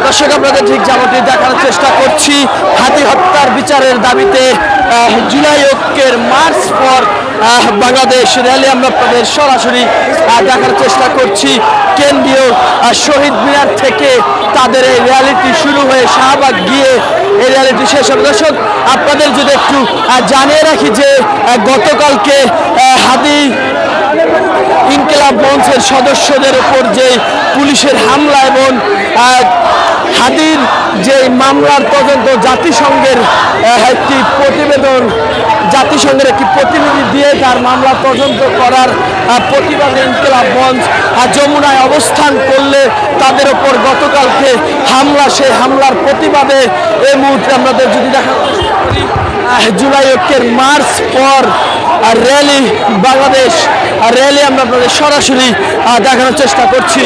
দর্শক আপনাদের ঠিক যেমনটি দেখানোর চেষ্টা করছি হাতি হত্যার বিচারের দাবিতে জুলাই ঐক্যের মার্চ আহ, বাংলাদেশ র্যালি আমরা আপনাদের সরাসরি দেখার চেষ্টা করছি। কেন্দ্রীয় শহীদ মিনার থেকে তাদের এই র্যালিটি শুরু হয়ে শাহবাগ গিয়ে এই র্যালিটি শেষ হবে। দর্শক আপনাদের যদি একটু জানিয়ে রাখি যে গতকালকে হাদি ইনকিলাব মঞ্চের সদস্যদের উপর যে পুলিশের হামলা এবং আহ, হাদির যে মামলার তদন্ত জাতিসংঘের একটি প্রতিবেদন জাতিসংঘের একটি প্রতিনিধি দিয়ে তার মামলা তদন্ত করার প্রতিবাদে ইনকিলাব মঞ্চ যমুনায় অবস্থান করলে তাদের ওপর গতকালকে হামলা সেই হামলার প্রতিবাদে এই মুহূর্তে আমাদের যদি দেখা জুলাই ঐক্যের মার্চ পর র্যালি বাংলাদেশ র্যালি আমরা আপনাদের সরাসরি দেখানোর চেষ্টা করছি।